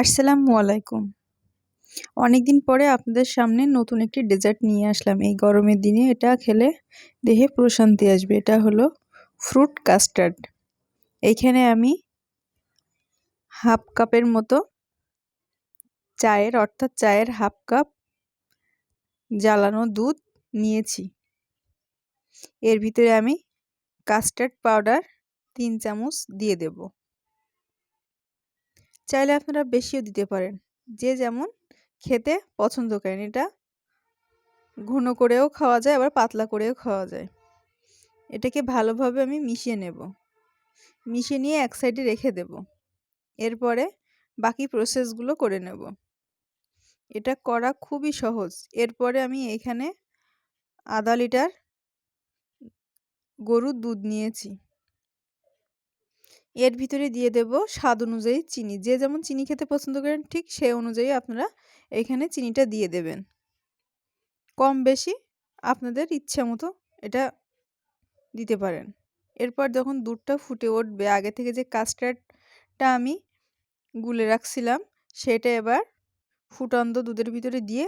আসসালামু আলাইকুম। অনেকদিন পরে আপনাদের সামনে নতুন একটি ডেজার্ট নিয়ে আসলাম। এই গরমের দিনে এটা খেলে দেহে প্রশান্তি আসবে। এটা হলো ফ্রুট কাস্টার্ড। এইখানে আমি হাফ কাপের মতো চায়ের, অর্থাৎ চায়ের হাফ কাপ জ্বালানো দুধ নিয়েছি। এর ভিতরে আমি কাস্টার্ড পাউডার তিন চামচ দিয়ে দেবো। চাইলে আপনারা বেশিও দিতে পারেন। যে যেমন খেতে পছন্দ করেন, এটা ঘন করেও খাওয়া যায়, আবার পাতলা করেও খাওয়া যায়। এটাকে ভালোভাবে আমি মিশিয়ে নেব। মিশিয়ে নিয়ে এক সাইডে রেখে দেব। এরপরে বাকি প্রসেসগুলো করে নেব। এটা করা খুবই সহজ। এরপরে আমি এখানে আধা লিটার গরুর দুধ নিয়েছি। এর ভিতরে দিয়ে দেব স্বাদ অনুযায়ী চিনি। যে যেমন চিনি খেতে পছন্দ করেন, ঠিক সেই অনুযায়ী আপনারা এখানে চিনিটা দিয়ে দেবেন। কম বেশি আপনাদের ইচ্ছা মতো এটা দিতে পারেন। এরপর যখন দুধটা ফুটে উঠবে, আগে থেকে যে কাস্টার্ডটা আমি গুলে রাখছিলাম, সেটা এবার ফুটন্ত দুধের ভিতরে দিয়ে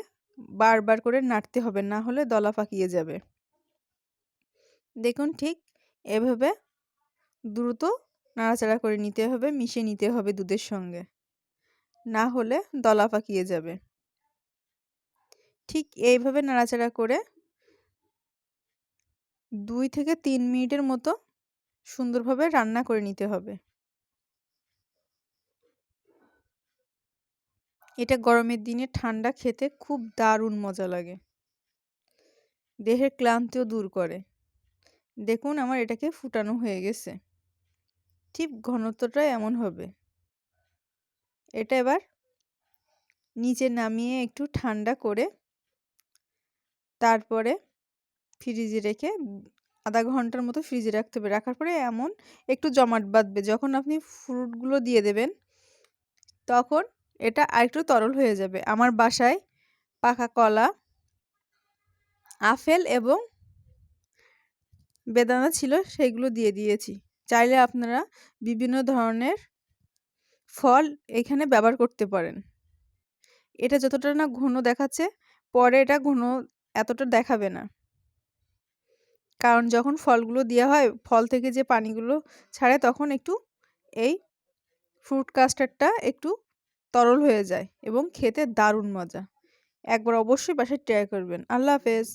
বারবার করে নাড়তে হবে, না হলে দলা পাকিয়ে যাবে। দেখুন ঠিক এভাবে দ্রুত নাড়াচাড়া করে নিতে হবে, মিশিয়ে নিতে হবে দুধের সঙ্গে। না হলে দলা পাকিয়ে যাবে। ঠিক এইভাবে নাড়াচাড়া করে দুই থেকে তিন মিনিটের মতো সুন্দরভাবে রান্না করে নিতে হবে। এটা গরমের দিনে ঠান্ডা খেতে খুব দারুণ মজা লাগে। দেহের ক্লান্তিও দূর করে। দেখুন আমার এটাকে ফুটানো হয়ে গেছে। ঠিক ঘনত্বটা এমন হবে। এটা এবার নিচে নামিয়ে একটু ঠান্ডা করে তারপরে ফ্রিজে রেখে আধা ঘণ্টার মতো ফ্রিজে রাখতে হবে। রাখার পরে এমন একটু জমাট বাঁধবে। যখন আপনি ফ্রুটগুলো দিয়ে দেবেন, তখন এটা আরেকটু তরল হয়ে যাবে। আমার বাসায় পাকা কলা, আপেল এবং বেদানা ছিল সেগুলো দিয়ে দিয়েছি। চাইলে আপনারা বিভিন্ন ধরনের ফল এখানে ব্যবহার করতে পারেন। এটা যতটা না ঘন দেখাচ্ছে, পরে এটা ঘন এতটা দেখাবে না। কারণ যখন ফলগুলো দেওয়া হয়, ফল থেকে যে পানিগুলো ছাড়ে, তখন একটু এই ফ্রুট কাস্টার্ডটা একটু তরল হয়ে যায় এবং খেতে দারুণ মজা। একবার অবশ্যই বাসায় ট্রাই করবেন। আল্লাহ হাফেজ।